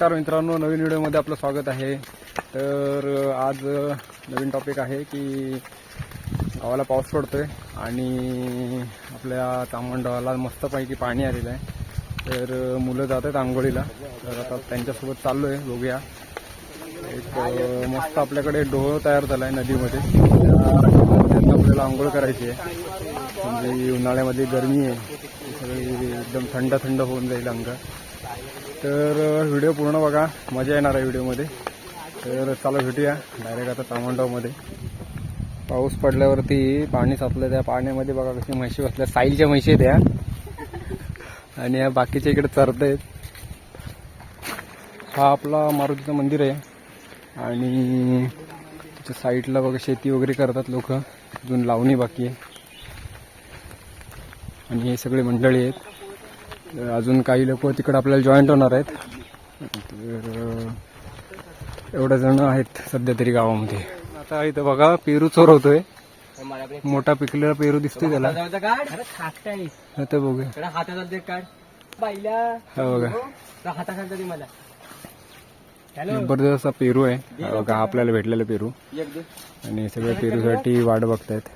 नमस्कार मित्रांनो नवीन व्हिडिओमध्ये आपलं स्वागत आहे. तर आज नवीन टॉपिक आहे की गावाला पाऊस पडतोय आणि आपल्या तामंडवाला मस्तपैकी पाणी आलेलं आहे. तर मुलं जात आहेत आंघोळीला. तर आता त्यांच्यासोबत चाललो आहे बघूया. एक मस्त आपल्याकडे डोह तयार झाला आहे नदीमध्ये. त्यांना आपल्याला आंघोळ करायची आहे. म्हणजे उन्हाळ्यामध्ये गरमी आहे. सगळी एकदम थंड थंड होऊन जाईल अंग. तर व्हिडिओ पूर्ण बघा. मजा येणार आहे व्हिडिओमध्ये. तर चला भेटूया. डायरेक्ट आता तामंडावमध्ये पाऊस पडल्यावरती पाणी साचलं त्या पाण्यामध्ये. बघा कशी म्हशी बसल्या. साईलच्या म्हशी आहेत आणि या बाकीच्या इकडे चरत आहेत. हा आपला मारुतीचं मंदिर आहे. आणि त्याच्या साईडला बघा शेती वगैरे करतात लोक. अजून लावणी बाकी आहे. आणि हे सगळे मंडळी आहेत. अजून काही लोक तिकडे आपल्याला जॉईंट होणार आहेत. तर एवढे जण आहेत सध्या तरी गावामध्ये. आता इथं बघा पेरू चोरवतोय मोठा पिकलेला पेरू दिसतोय त्याला. आता बघूया. हा बघा. जबरदस्त असा पेरू आहे. बघा आपल्याला भेटलेला पेरू. आणि सगळ्या पेरूसाठी वाट बघतायत.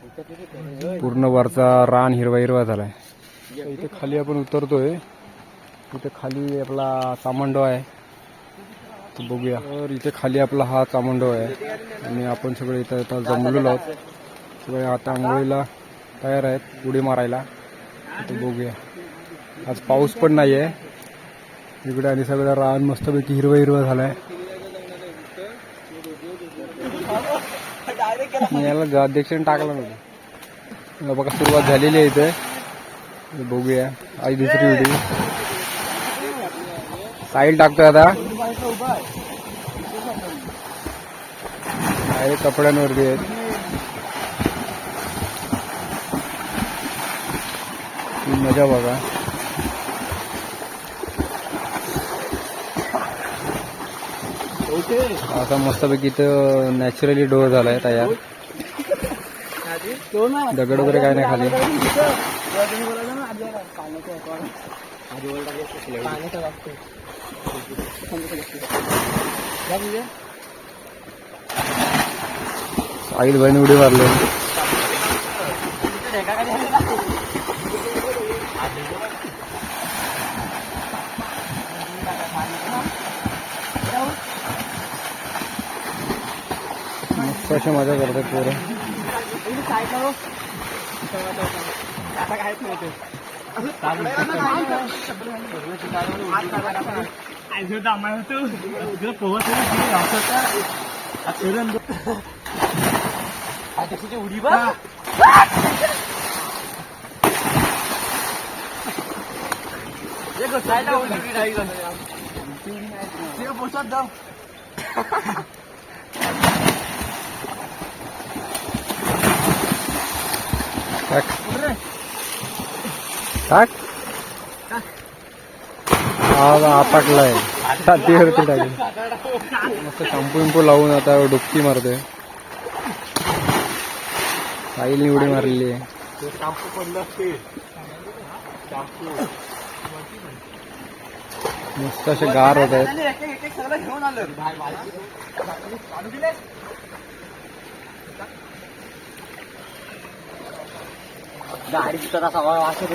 पूर्ण वरचा रान हिरवा हिरवा झालाय. इथे खाली आपण उतरतोय. इथे खाली आपला चामंडो आहे. तर बघूया. तर इथे खाली आपला हा चामंडो आहे. आणि आपण सगळे इथं आता जमलेलो आहोत. सगळे आता आंघोळीला तयार आहेत उडी मारायला. तर बघूया. आज पाऊस पण नाही आहे इकडे आणि सगळं रान मस्तपैकी हिरवं हिरवं झालाय. मी याला ज- अध्यक्षाने टाकला नव्हतं बघा सुरुवात झालेली आहे इथे. बघूया. आई दुसरी व्हिडिओ साईल टाकतोय आता आहे कपड्यांवरती आहेत ही मजा बघा आता मस्तपैकी इथं नॅचरली डोर झालाय तयार दगड वगैरे काय नाही खाली साहिल बहीण उडी मारले. मस्त अशी मजा करतात पोरं. आता काहीच Ayo dah main tu. Kita power tu ni dah serta. Aturan tu. Ada sini udi ba. Ya kau saya dah udi dah ikut. Dia bosat dah. Tak. Tak. आपटलाय. छातीवरती टाकेल. मस्त शॅम्पू विंपू लावून आता डुबकी मारतोय साईलनी उडी मारलेली आहे. मस्त असे गार होत आहेत. गाडी तिथं असा वास येतो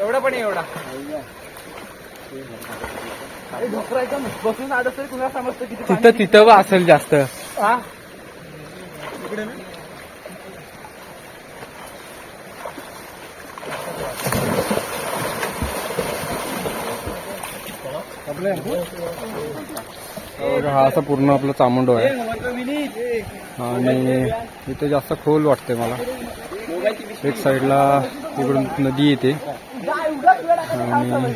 एवढा पण एवढा. ढोकरायचं बसून आलं तरी कुणाला समजतं किती तिथं तिथं असेल जास्त. हा? हा असा पूर्ण आपला चामुंडो आहे. आणि इथे जास्त खोल वाटते मला. एक साईडला तिकडून नदी येते. आणि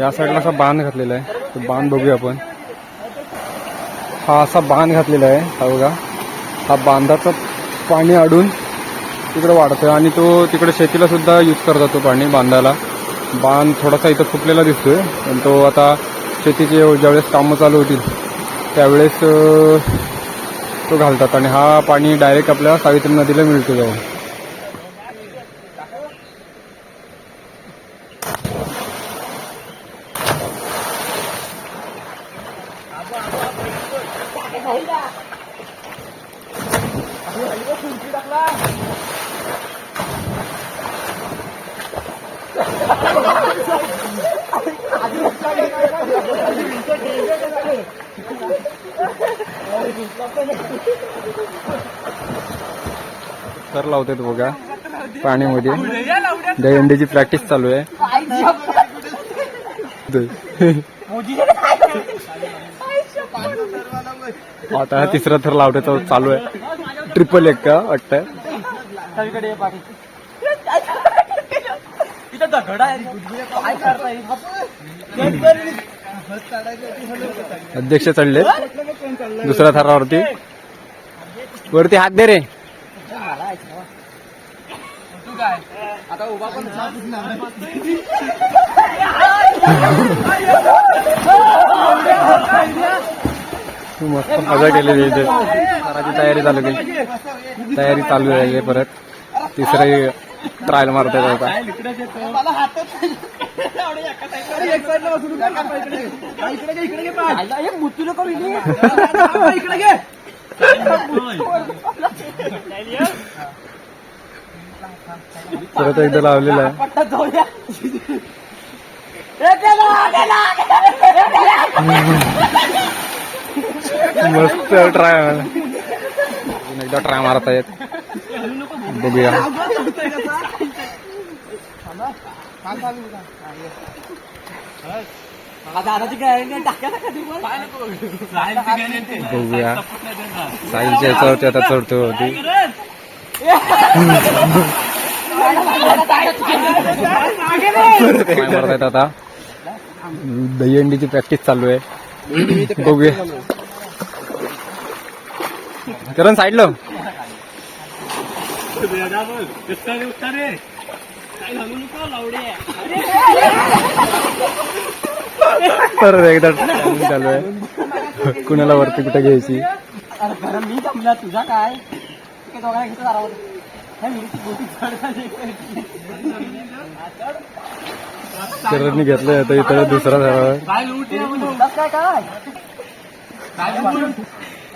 या साईडला असा बांध घातलेला आहे. तो बांध बघूया आपण. हा असा बांध घातलेला आहे. हा बघा. हा बांधाचं पाणी अडून तिकडे वाढतोय आणि तो तिकडे शेतीला सुद्धा यूज करतात तो पाणी बांधायला. बांध थोडासा इथं फुटलेला दिसतोय. पण तो आता शेतीचे ज्यावेळेस कामं चालू होतील त्यावेळेस तो घालतात. आणि हा पाणी डायरेक्ट आपल्या सावित्री नदीला मिळतो जाऊन. तर लावतात बघा पाण्यामध्ये दहीहंडीची प्रॅक्टिस चालू आहे. आता हा तिसरा थर लावण्याचा चालू आहे. ट्रिपल एक का वाटतं अध्यक्ष चढले दुसऱ्या थरावरती. वरती हात दे रे. तू काय? आता उभा पण तू मस्त मजा केलेली इथे. थराची तयारी चालू केली. तयारी चालू आहे परत. तिसरी ट्रायल मारतायत आता. इकडे घे इकडे घे पाय मुतू नको इकडे घे परत एकदा लावलेला आहे. मस्त ट्राय एकदा ट्राय बघूया कधी पण बघूया. साईलच्या याच्यावरती आता चढतो होती मारतायत आता दहीहंडीची प्रॅक्टिस चालू आहे. बघूया. करण साईडला तर एकदा चालू आहे. कुणाला वरती कुठे घ्यायची? तुझा काय? हे. करणनी घेतलंय आता इथं दुसरा झाला काय?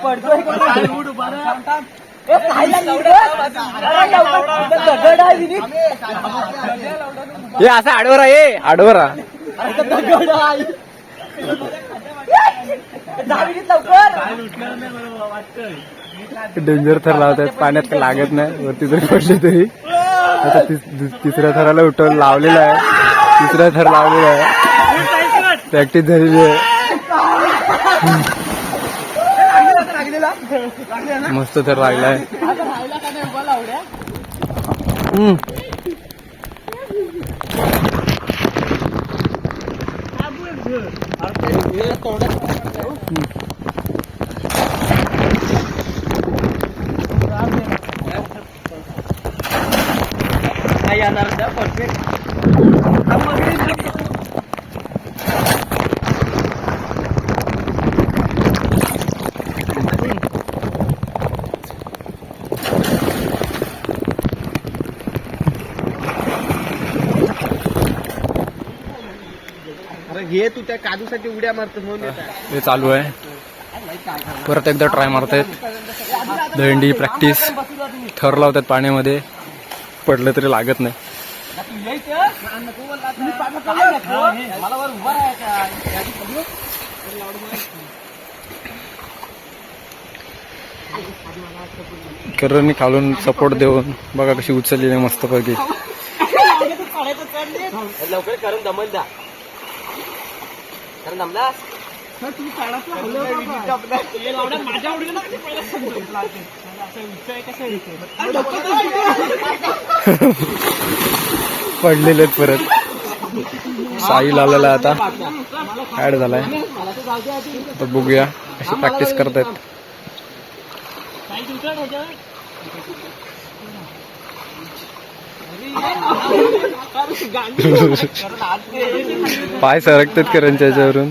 पडतोय. हे असं आडवर आहे. आडवर लवकर. डेंजर थर लावतात. पाण्यात लागत नाही. वरती जरी पडले तरी. आता तिसऱ्या थराला उठवून लावलेला आहे. तिसरा थर लावलेला आहे. प्रॅक्टिस झालेली आहे. मस्त थर लागलाय. आहे राहिला येणार परफेक्ट अरे हे तू त्या काजूसाठी उड्या मारतो म्हणून. हे चालू आहे. परत एकदा ट्राय मारतायत. दंडी प्रॅक्टिस थर लावतात पाण्यामध्ये. पडलं तरी लागत नाही. करणी खालून सपोर्ट देऊन बघा कशी उचललेली आहे मस्तपैकी. लवकर करून दमल द्या कारण दमला माझ्या पडलेले आहेत परत. साईल आलेला आहे आता. ऍड झालाय. तर बघूया कशी प्रॅक्टिस करतायत. पाय सरकतात करंच्या याच्यावरून.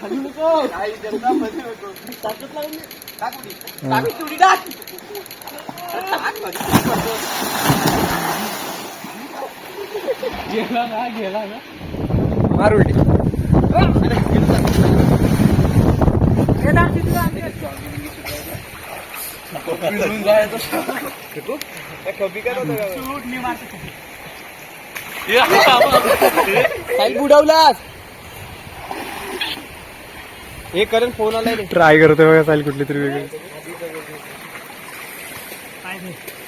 विनीत, खाली नको. टाकत मार उलटी बुडवलास हे करून फोन आलाय रे. ट्राय करतोय बघा चालेल कुठली तरी वेगळी.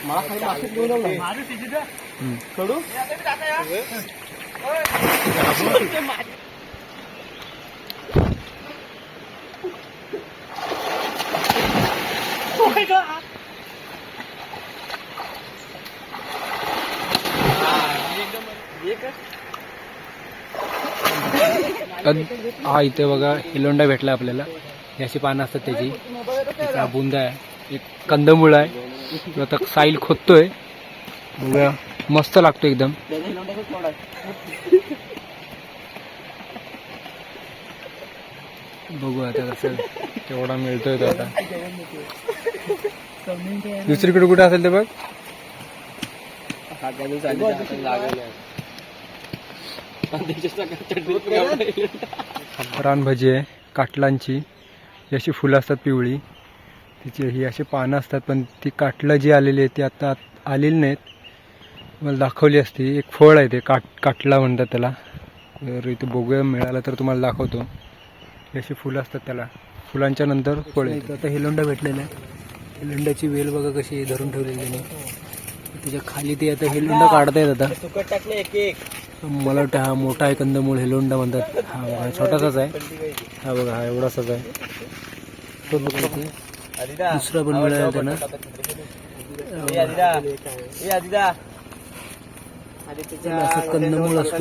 मला हम्म. सोडू? हा इथे बघा हिलोंडा भेटला आपल्याला. ही अशी पानं असतात त्याची. त्याचा बुंदा आहे. एक कंदमुळं आहे. आता साईल खोदतोय. बघा मस्त लागतो एकदम. बघू आता कसं तेवढा मिळतोय तो आता. दुसरीकडे कुठे असेल ते बघ. रानभाजी आहे काटलांची. ही अशी फुलं असतात पिवळी. तिची ही अशी पानं असतात पण ती काटलं जी आलेली आहे ती आता आलेली नाहीत. मला दाखवली असती. एक फळ आहे ते काट काटला म्हणतात त्याला. तर इथे बघूया मिळालं तर तुम्हाला दाखवतो. ही अशी फुलं असतात त्याला. फुलांच्या नंतर फळ येतं आता हेलोंडा भेटलेला आहे. हेलोंड्याची वेल बघा कशी धरून ठेवलेली आहे. त्याच्याखाली ते आता हेलोंडा काढतायत आता. मला वाटतं हा मोठा आहे कंदमूळ हेलोंडा म्हणतात. हा बघा छोटासाच आहे. हा बघा हा एवढासाच आहे. तो बघा इथे. दुसरा पण मिळाला त्यांना. असं कंदमूळ असतो.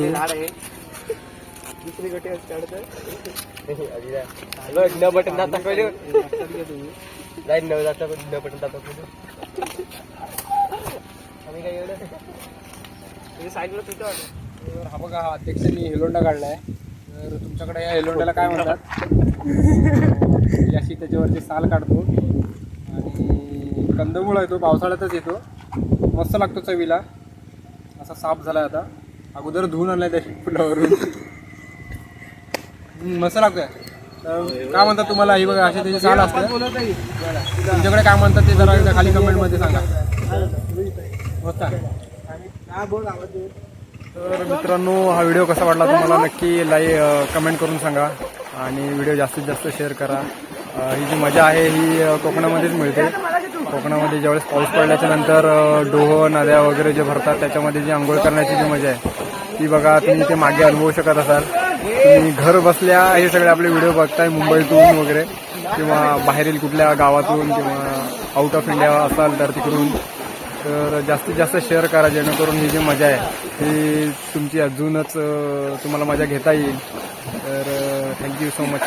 न बटन दात दाखवले जाईल न दात न बटन दात दाखवले आम्ही काय एवढं तुझ्या साईडला तुझं तर हा बघा हा अध्यक्षांनी हेलोंडा काढलाय. तर तुमच्याकडे या हेलोंड्याला काय म्हणतात? याशी त्याच्यावरती त्याच्यावरची साल काढतो. आणि कंदमूळ येतो पावसाळ्यातच येतो. मस्त लागतो चवीला. असा साफ झाला आता. अगोदर धुवून आणला त्या फुलावरून. मस्त लागतोय. काय म्हणतात तुम्हाला? ही बघा अशी त्याची साल असतात तुमच्याकडे काय म्हणतात ते जरा खाली कमेंटमध्ये सांगा. मस्त आहे. तर मित्रांनो हा व्हिडिओ कसा वाटला तुम्हाला नक्की लाईक कमेंट करून सांगा आणि व्हिडिओ जास्तीत जास्त शेअर करा. ही जी मजा आहे ही कोकणामध्येच मिळते. कोकणामध्ये ज्यावेळेस पाऊस पडल्याच्या नंतर डोह नद्या वगैरे जे भरतात त्याच्यामध्ये जी आंघोळ करण्याची जी मजा आहे ती बघा तुम्ही ते मागे अनुभवू शकत असाल. तुम्ही घर बसल्या हे सगळे आपले व्हिडिओ बघताय मुंबईतून वगैरे किंवा बाहेरील कुठल्या गावातून किंवा आउट ऑफ इंडिया असाल तर तिकडून. तर जास्तीत जास्त शेअर करा जेणेकरून ही जी मजा आहे ती तुमची अजूनच तुम्हाला मजा घेता येईल. तर थँक्यू सो मच